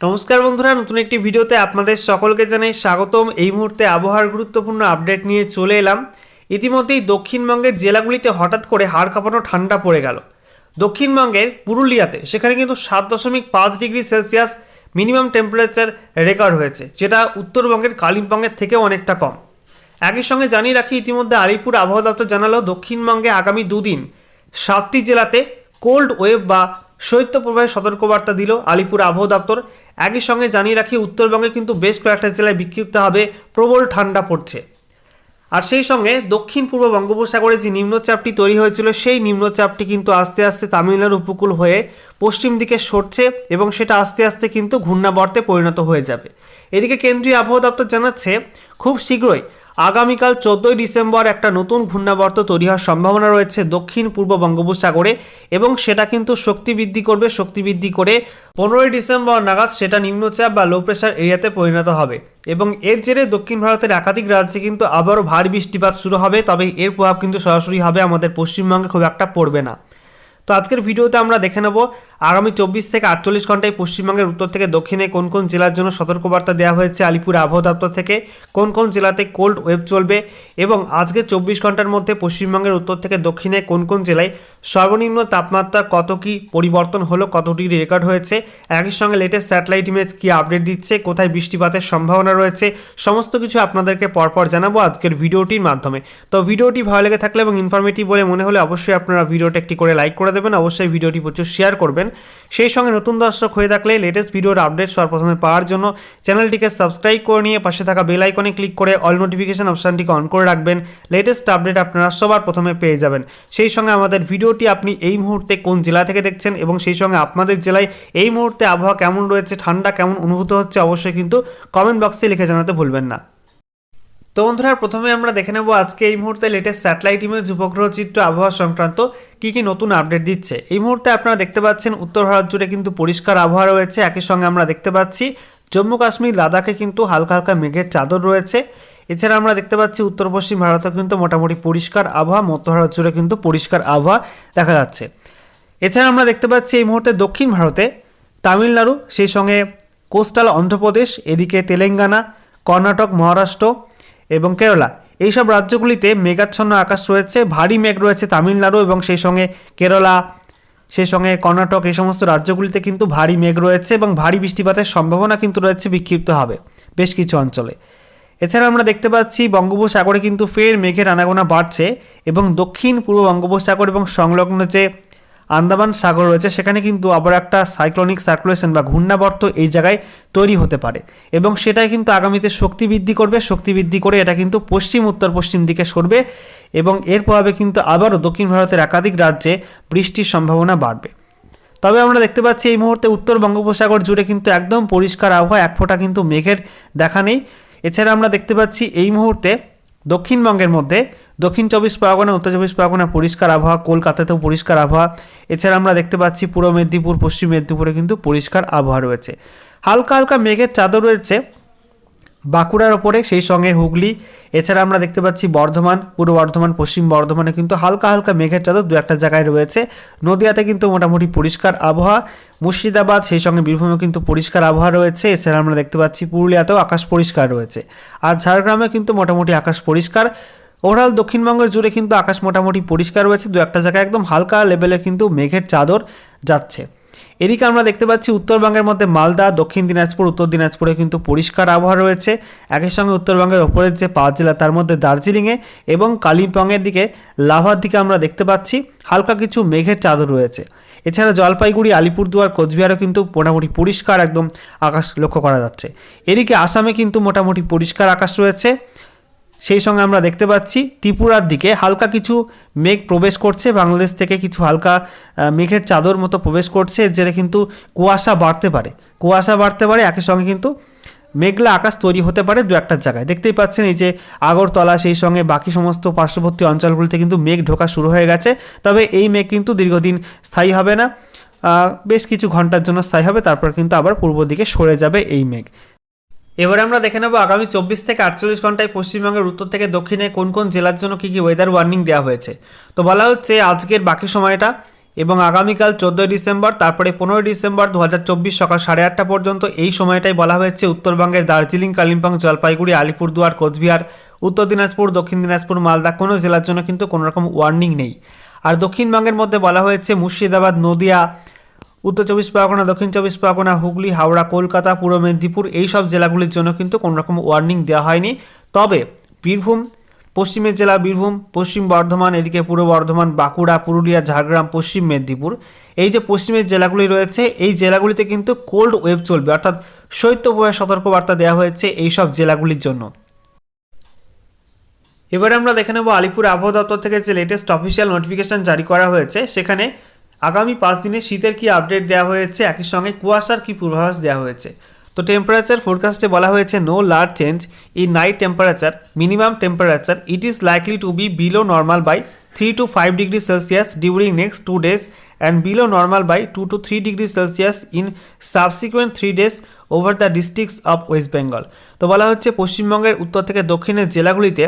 নমস্কার বন্ধুরা, নতুন একটি ভিডিওতে আপনাদের সকলকে জানাই স্বাগতম। এই মুহূর্তে আবহাওয়ার গুরুত্বপূর্ণ আপডেট নিয়ে চলে এলাম। ইতিমধ্যেই দক্ষিণবঙ্গের জেলাগুলিতে হঠাৎ করে হাড় কাঁপানো ঠান্ডা পড়ে গেল। দক্ষিণবঙ্গের পুরুলিয়াতে, সেখানে কিন্তু সাত দশমিক পাঁচ degree Celsius minimum temperature record হয়েছে, যেটা উত্তরবঙ্গের কালিম্পংয়ের থেকেও অনেকটা কম। একই সঙ্গে জানিয়ে রাখি, ইতিমধ্যে আলিপুর আবহাওয়া দপ্তর জানালো, দক্ষিণবঙ্গে আগামী দুদিন সাতটি জেলাতে কোল্ড ওয়েভ বা শৈত্যপ্রবাহের সতর্কবার্তা দিল আলিপুর আবহাওয়া দপ্তর। একই সঙ্গে জানিয়ে রাখি, উত্তরবঙ্গে কিন্তু বেশ কয়েকটা জেলায় বিক্ষিপ্তভাবে প্রবল ঠান্ডা পড়ছে। আর সেই সঙ্গে দক্ষিণ পূর্ব বঙ্গোপসাগরে যে নিম্নচাপটি তৈরি হয়েছিল, সেই নিম্নচাপটি কিন্তু আস্তে আস্তে তামিলনাড়ু উপকূল হয়ে পশ্চিম দিকে সরছে এবং সেটা আস্তে আস্তে কিন্তু ঘূর্ণাবর্তে পরিণত হয়ে যাবে। এদিকে কেন্দ্রীয় আবহাওয়া দপ্তর জানাচ্ছে, খুব শীঘ্রই আগামীকাল চোদ্দোই ডিসেম্বর একটা নতুন ঘূর্ণাবর্ত তৈরি হওয়ার সম্ভাবনা রয়েছে দক্ষিণ পূর্ব বঙ্গোপসাগরে এবং সেটা কিন্তু শক্তি বৃদ্ধি করবে। শক্তি বৃদ্ধি করে পনেরোই ডিসেম্বর নাগাদ সেটা নিম্নচাপ বা লো প্রেশার এরিয়াতে পরিণত হবে এবং এর জেরে দক্ষিণ ভারতের একাধিক রাজ্যে কিন্তু আবারও ভারী বৃষ্টিপাত শুরু হবে, তবে এর প্রভাব কিন্তু সরাসরি হবে আমাদের পশ্চিমবঙ্গে খুব একটা পড়বে না। তো আজকের ভিডিওতে আমরা দেখে নেব আগামী চব্বিশ থেকে আটচল্লিশ ঘন্টায় পশ্চিমবঙ্গের উত্তর থেকে দক্ষিণে কোন কোন জেলার জন্য সতর্কবার্তা দেওয়া হয়েছে? আলিপুর আবহাওয়া দপ্তর থেকে কোন কোন জেলাতে কোল্ড ওয়েভ চলবে? এবং আজকে চব্বিশ ঘণ্টার মধ্যে পশ্চিমবঙ্গের উত্তর থেকে দক্ষিণে কোন কোন জেলায় সর্বনিম্ন তাপমাত্রা কত কি পরিবর্তন হলো কত ডিগ্রি রেকর্ড হয়েছে? একই সঙ্গে লেটেস্ট স্যাটেলাইট ইমেজ কি আপডেট দিচ্ছে? কোথায় বৃষ্টিপাতের সম্ভাবনা রয়েছে? সমস্ত কিছু আপনাদেরকে পরপর জানাব আজকের ভিডিওটির মাধ্যমে। তো ভিডিওটি ভালো লেগে থাকলে এবং ইনফরমেটিভ বলে মনে হলে অবশ্যই আপনারা ভিডিওটা একটি করে লাইক করে দেবেন। অবশ্যই ভিডিওটি প্রচুর শেয়ার করবেন। সেই সঙ্গে নতুন দর্শক হয়ে থাকলে লেটেস্ট ভিডিওর আপডেট সবার প্রথমে পাওয়ার জন্য চ্যানেলটিকে সাবস্ক্রাইব করে নিয়ে পাশে থাকা বেল আইকনে ক্লিক করে অল নোটিফিকেশন অপশানটিকে অন করে রাখবেন। লেটেস্ট আপডেট আপনারা সবার প্রথমে পেয়ে যাবেন। সেই সঙ্গে আমাদের ভিডিওটি আপনি এই মুহূর্তে কোন জেলা থেকে দেখছেন এবং সেই সঙ্গে আপনাদের জেলায় এই মুহূর্তে আবহাওয়া কেমন রয়েছে, ঠান্ডা কেমন অনুভূত হচ্ছে, অবশ্যই কিন্তু কমেন্ট বক্সে লিখে জানাতে ভুলবেন না। তো বন্ধুরা, প্রথমে আমরা দেখে নেব আজকে এই মুহূর্তে লেটেস্ট স্যাটেলাইট ইমেজ উপগ্রহ চিত্র আবহাওয়া সংক্রান্ত কি কি নতুন আপডেট দিচ্ছে। এই মুহূর্তে আপনারা দেখতে পাচ্ছেন উত্তর ভারত জুড়ে কিন্তু পরিষ্কার আবহাওয়া রয়েছে। একই সঙ্গে আমরা দেখতে পাচ্ছি জম্মু কাশ্মীর, লাদাখে কিন্তু হালকা হালকা মেঘের চাদর রয়েছে। এছাড়া আমরা দেখতে পাচ্ছি উত্তর পশ্চিম ভারতে কিন্তু মোটামুটি পরিষ্কার আবহাওয়া, মধ্য ভারত জুড়ে কিন্তু পরিষ্কার আবহাওয়া দেখা যাচ্ছে। এছাড়া আমরা দেখতে পাচ্ছি এই মুহূর্তে দক্ষিণ ভারতে তামিলনাড়ু, সেই সঙ্গে কোস্টাল অন্ধ্রপ্রদেশ, এদিকে তেলেঙ্গানা, কর্ণাটক, মহারাষ্ট্র এবং কেরালা। এইসব রাজ্যগুলিতে মেঘাচ্ছন্ন আকাশ রয়েছে, ভারী মেঘ রয়েছে তামিলনাড়ু এবং সেই সঙ্গে কেরালা, সেই সঙ্গে কর্ণাটক, এই সমস্ত রাজ্যগুলিতে কিন্তু ভারী মেঘ রয়েছে এবং ভারী বৃষ্টিপাতের সম্ভাবনা কিন্তু রয়েছে বিক্ষিপ্ত হবে বেশ কিছু অঞ্চলে। এছাড়া আমরা দেখতে পাচ্ছি বঙ্গোপসাগরে কিন্তু ফের মেঘের আনাগোনা বাড়ছে এবং দক্ষিণ পূর্ব বঙ্গোপসাগর এবং সংলগ্ন যে আন্দামান সাগর রয়েছে, সেখানে কিন্তু আবার একটা সাইক্লোনিক সার্কুলেশন বা ঘূর্ণাবর্ত এই জায়গায় তৈরি হতে পারে। এবং সেটাই কিন্তু আগামীতে শক্তি বৃদ্ধি করবে, শক্তি বৃদ্ধি করে এটা কিন্তু পশ্চিম উত্তর পশ্চিম দিকে সরবে এবং এর প্রভাবে কিন্তু আবারও দক্ষিণ ভারতের একাধিক রাজ্যে বৃষ্টির সম্ভাবনা বাড়বে। তবে আমরা দেখতে পাচ্ছি এই মুহূর্তে উত্তর বঙ্গোপসাগর জুড়ে কিন্তু একদম পরিষ্কার আবহাওয়া, এক ফোঁটা কিন্তু মেঘের দেখা নেই। এছাড়া আমরা দেখতে পাচ্ছি এই মুহূর্তে দক্ষিণবঙ্গের মধ্যে দক্ষিণ চব্বিশ পরগনা, উত্তর চব্বিশ পরগনা পরিষ্কার আবহাওয়া, কলকাতাতেও পরিষ্কার আবহাওয়া। এছাড়া আমরা দেখতে পাচ্ছি পূর্ব মেদিনীপুর, পশ্চিম মেদিনীপুরে কিন্তু পরিষ্কার আবহাওয়া রয়েছে। হালকা হালকা মেঘের চাদর রয়েছে। বাঁকুড়ার ওপরে, সেই সঙ্গে হুগলি। এছাড়া আমরা দেখতে পাচ্ছি বর্ধমান, পূর্ব বর্ধমান, পশ্চিম বর্ধমানে কিন্তু হালকা হালকা মেঘের চাদর দু একটা জায়গায় রয়েছে। নদিয়াতে কিন্তু মোটামুটি পরিষ্কার আবহাওয়া। মুর্শিদাবাদ, সেই সঙ্গে বীরভূমে কিন্তু পরিষ্কার আবহাওয়া রয়েছে। এছাড়া আমরা দেখতে পাচ্ছি পুরুলিয়াতেও আকাশ পরিষ্কার রয়েছে। আর ঝাড়গ্রামে কিন্তু মোটামুটি আকাশ পরিষ্কার। ওভারঅল দক্ষিণবঙ্গের জুড়ে কিন্তু আকাশ মোটামুটি পরিষ্কার রয়েছে। দু একটা জায়গায় একদম হালকা লেভেলে কিন্তু মেঘের চাদর যাচ্ছে। এদিকে আমরা দেখতে পাচ্ছি উত্তরবঙ্গের মধ্যে মালদা, দক্ষিণ দিনাজপুর, উত্তর দিনাজপুরে কিন্তু পরিষ্কার আবহাওয়া রয়েছে। একই সঙ্গে উত্তরবঙ্গের ওপরের যে পাঁচ জেলা, তার মধ্যে দার্জিলিংয়ে এবং কালিম্পংয়ের দিকে লাভার দিকে আমরা দেখতে পাচ্ছি, হালকা কিছু মেঘের চাদর রয়েছে। এছাড়া জলপাইগুড়ি, আলিপুরদুয়ার, কোচবিহারও কিন্তু মোটামুটি পরিষ্কার, একদম আকাশ লক্ষ্য করা যাচ্ছে। এদিকে আসামে কিন্তু মোটামুটি পরিষ্কার আকাশ রয়েছে। সেই সঙ্গে আমরা দেখতে পাচ্ছি ত্রিপুরার দিকে হালকা কিছু মেঘ প্রবেশ করছে, বাংলাদেশ থেকে কিছু হালকা মেঘের চাদর মতো প্রবেশ করছে। জেরে কিন্তু কুয়াশা বাড়তে পারে, কুয়াশা বাড়তে পারে, একই সঙ্গে কিন্তু মেঘলা আকাশ তৈরি হতে পারে দু একটা জায়গায়। দেখতেই পাচ্ছেন এই যে আগরতলা, সেই সঙ্গে বাকি সমস্ত পার্শ্ববর্তী অঞ্চলগুলিতে কিন্তু মেঘ ঢোকা শুরু হয়ে গেছে। তবে এই মেঘ কিন্তু দীর্ঘদিন স্থায়ী হবে না। বেশ কিছু ঘণ্টার জন্য স্থায়ী হবে, তারপর কিন্তু আবার পূর্ব দিকে সরে যাবে এই মেঘ। এবারে আমরা দেখে নেব আগামী চব্বিশ থেকে আটচল্লিশ ঘন্টায় পশ্চিমবঙ্গের উত্তর থেকে দক্ষিণে কোন কোন জেলার জন্য কী কী ওয়েদার ওয়ার্নিং দেওয়া হয়েছে। তো বলা হচ্ছে আজকের বাকি সময়টা এবং আগামীকাল চোদ্দোই ডিসেম্বর, তারপরে পনেরোই ডিসেম্বর দু হাজার চব্বিশ সকাল সাড়ে আটটা পর্যন্ত এই সময়টাই বলা হয়েছে উত্তরবঙ্গের দার্জিলিং, কালিম্পং, জলপাইগুড়ি, আলিপুরদুয়ার, কোচবিহার, উত্তর দিনাজপুর, দক্ষিণ দিনাজপুর, মালদা কোনো জেলার জন্য কিন্তু কোনো রকম ওয়ার্নিং নেই। আর দক্ষিণবঙ্গের মধ্যে বলা হয়েছে মুর্শিদাবাদ, নদিয়া উত্তর চব্বিশ পরগনা, দক্ষিণ চব্বিশ পরগনা, হুগলি, হাওড়া, কলকাতা, পূর্ব মেদিনীপুর এই সব জেলাগুলির জন্য কিন্তু কোনো রকম ওয়ার্নিং দেওয়া হয়নি। তবে বীরভূম, পশ্চিমের জেলা বীরভূম, পশ্চিম বর্ধমান, এদিকে পূর্ব বর্ধমান, বাঁকুড়া, পুরুলিয়া, ঝাড়গ্রাম, পশ্চিম মেদিনীপুর। এই যে পশ্চিমের জেলাগুলি রয়েছে, এই জেলাগুলিতে কিন্তু কোল্ড ওয়েভ চলবে, অর্থাৎ শৈত্যপ্রবাহের সতর্কবার্তা দেওয়া হয়েছে এই সব জেলাগুলির জন্য। এবারে আমরা দেখে নেব আলিপুর আবহাওয়া দপ্তর থেকে যে লেটেস্ট অফিসিয়াল নোটিফিকেশন জারি করা হয়েছে, সেখানে আগামী পাঁচ দিনে শীতের কি আপডেট দেওয়া হয়েছে? একই সঙ্গে কুয়াশার কি পূর্বাভাস দেওয়া হয়েছে? তো টেম্পারেচার ফোরকাস্টে বলা হয়েছে no large change in night temperature minimum temperature it is likely to be below normal by three to five degree Celsius during next two days and below normal by two to three degree Celsius in subsequent three days over the districts of West Bengal তো বলা হচ্ছে, পশ্চিমবঙ্গের উত্তর থেকে দক্ষিণের জেলাগুলিতে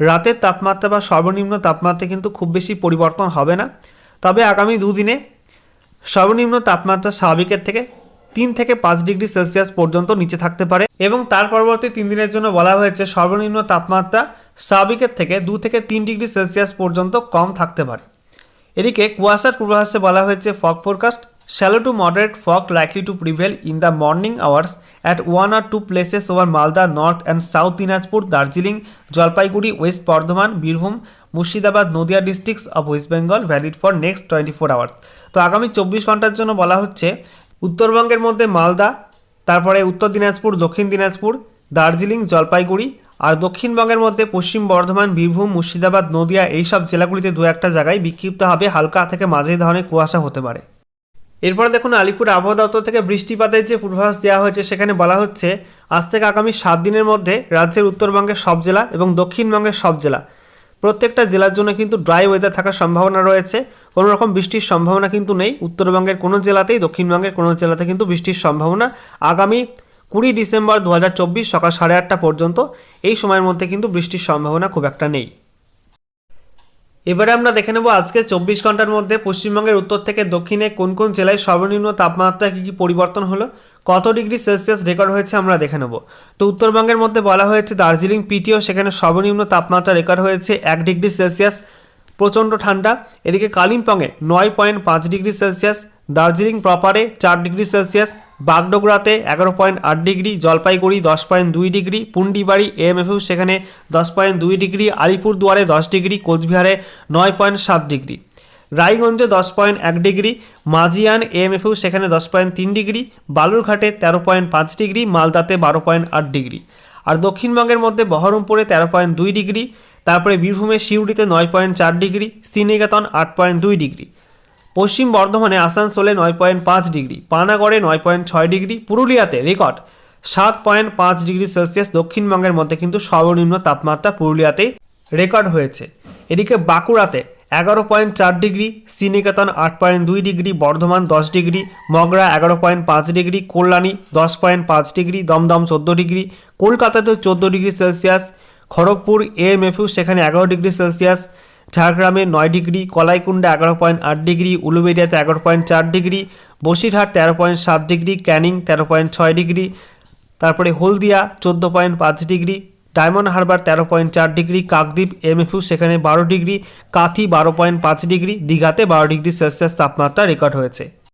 রাতের তাপমাত্রা বা সর্বনিম্ন তাপমাত্রা কিন্তু খুব বেশি পরিবর্তন হবে না। তবে আগামী দুদিনে সর্বনিম্ন তাপমাত্রা স্বাভাবিকের থেকে তিন থেকে পাঁচ ডিগ্রি সেলসিয়াস পর্যন্ত নিচে থাকতে পারে এবং তার পরবর্তী তিন দিনের জন্য বলা হয়েছে সর্বনিম্ন তাপমাত্রা স্বাভাবিকের থেকে দু থেকে তিন ডিগ্রি সেলসিয়াস পর্যন্ত কম থাকতে পারে। এদিকে কুয়াশার পূর্বাভাসে বলা হয়েছে fog forecast shallow to moderate fog likely to prevail in the morning hours at one or two places over Malda North and South Dinajpur Darjeeling Jalpaiguri West Bardhaman Birbhum Murshidabad, Nadia districts of West Bengal valid for next twenty four hours তো আগামী চব্বিশ ঘণ্টার জন্য বলা হচ্ছে, উত্তরবঙ্গের মধ্যে মালদা, তারপরে উত্তর দিনাজপুর, দক্ষিণ দিনাজপুর, দার্জিলিং, জলপাইগুড়ি আর দক্ষিণবঙ্গের মধ্যে পশ্চিম বর্ধমান, বীরভূম, মুর্শিদাবাদ, নদিয়া এই সব জেলাগুলিতে দু একটা জায়গায় বিক্ষিপ্ত হবে হালকা থেকে মাঝে ধরনের কুয়াশা হতে পারে। এরপরে দেখুন আলিপুর আবহাওয়া দপ্তর থেকে বৃষ্টিপাতের যে পূর্বাভাস দেওয়া হয়েছে, সেখানে বলা হচ্ছে, আজ থেকে আগামী সাত দিনের মধ্যে রাজ্যের উত্তরবঙ্গের সব জেলা এবং দক্ষিণবঙ্গের সব জেলা প্রত্যেকটা জেলার জন্য কিন্তু ড্রাই ওয়েদার থাকার সম্ভাবনা রয়েছে। কোনো রকম বৃষ্টির সম্ভাবনা কিন্তু নেই। উত্তরবঙ্গের কোনো জেলাতেই, দক্ষিণবঙ্গের কোনো জেলাতে কিন্তু বৃষ্টির সম্ভাবনা আগামী কুড়ি ডিসেম্বর দু হাজার চব্বিশ সকাল সাড়ে আটটা পর্যন্ত এই সময়ের মধ্যে কিন্তু বৃষ্টির সম্ভাবনা খুব একটা নেই। এবারে আমরা দেখে নেব আজকে চব্বিশ ঘণ্টার মধ্যে পশ্চিমবঙ্গের উত্তর থেকে দক্ষিণে কোন কোন জেলায় সর্বনিম্ন তাপমাত্রা কী কী পরিবর্তন হলো। কত ডিগ্রি সেলসিয়াস রেকর্ড হয়েছে আমরা দেখে নেব। তো উত্তরবঙ্গের মধ্যে বলা হয়েছে দার্জিলিং পিটিও, সেখানে সর্বনিম্ন তাপমাত্রা রেকর্ড হয়েছে এক ডিগ্রি সেলসিয়াস, প্রচণ্ড ঠান্ডা। এদিকে কালিম্পংয়ে নয় পয়েন্ট পাঁচ ডিগ্রি সেলসিয়াস, দার্জিলিং প্রপারে চার ডিগ্রি সেলসিয়াস, বাগডোগরাতে এগারো পয়েন্ট আট ডিগ্রি, জলপাইগুড়ি দশ পয়েন্ট দুই ডিগ্রি, পুন্ডিবাড়ি এএমএফইউ সেখানে দশ পয়েন্ট দুই ডিগ্রি, আলিপুরদুয়ারে দশ ডিগ্রি, কোচবিহারে নয় পয়েন্ট সাত ডিগ্রি। রায়গঞ্জে দশ পয়েন্ট এক ডিগ্রি মাজিয়ান এএমএফইউ সেখানে দশ পয়েন্ট তিন ডিগ্রি, বালুরঘাটে তেরো পয়েন্ট পাঁচ ডিগ্রি, মালদাতে বারো পয়েন্ট আট ডিগ্রি। আর দক্ষিণবঙ্গের মধ্যে বহরমপুরে তেরো পয়েন্ট দুই ডিগ্রি, তারপরে বীরভূমের শিউড়িতে নয় পয়েন্ট চার ডিগ্রি, শ্রীনিকেতন আট পয়েন্ট দুই ডিগ্রি। পশ্চিম বর্ধমানে আসানসোলে নয় পয়েন্ট পাঁচ ডিগ্রি, পানাগড়ে নয় পয়েন্ট ছয় ডিগ্রি, পুরুলিয়াতে রেকর্ড সাত পয়েন্ট পাঁচ ডিগ্রি সেলসিয়াস দক্ষিণবঙ্গের মধ্যে কিন্তু সর্বনিম্ন তাপমাত্রা পুরুলিয়াতেই রেকর্ড হয়েছে। এদিকে বাঁকুড়াতে এগারো পয়েন্ট চার ডিগ্রি, শ্রীনিকেতন আট পয়েন্ট দুই ডিগ্রি, বর্ধমান দশ ডিগ্রি, মগরা এগারো পয়েন্ট পাঁচ ডিগ্রি, কল্যাণী দশ পয়েন্ট পাঁচ ডিগ্রি, দমদম চোদ্দ ডিগ্রি, কলকাতাতেও চোদ্দ ডিগ্রি সেলসিয়াস, খড়গপুর এএমএফইউ সেখানে এগারো ডিগ্রি সেলসিয়াস, ঝাড়গ্রামে নয় ডিগ্রি, কলাইকুণ্ডে এগারো পয়েন্ট আট ডিগ্রি, উলুবেড়িয়াতে এগারো পয়েন্ট চার ডিগ্রি, বসিরহাট তেরো পয়েন্ট সাত ডিগ্রি, ক্যানিং তেরো পয়েন্ট ছয় ডিগ্রি, তারপরে হলদিয়া চোদ্দ পয়েন্ট পাঁচ ডিগ্রি ডায়মন্ড হারবার তেরো পয়েন্ট চার ডিগ্রি, কাকদ্বীপ এমএফইউ সেখানে বারো ডিগ্রি, কাথি বারো পয়েন্ট পাঁচ ডিগ্রি, দীঘাতে বারো ডিগ্রি সেলসিয়াস তাপমাত্রা রেকর্ড হয়েছে।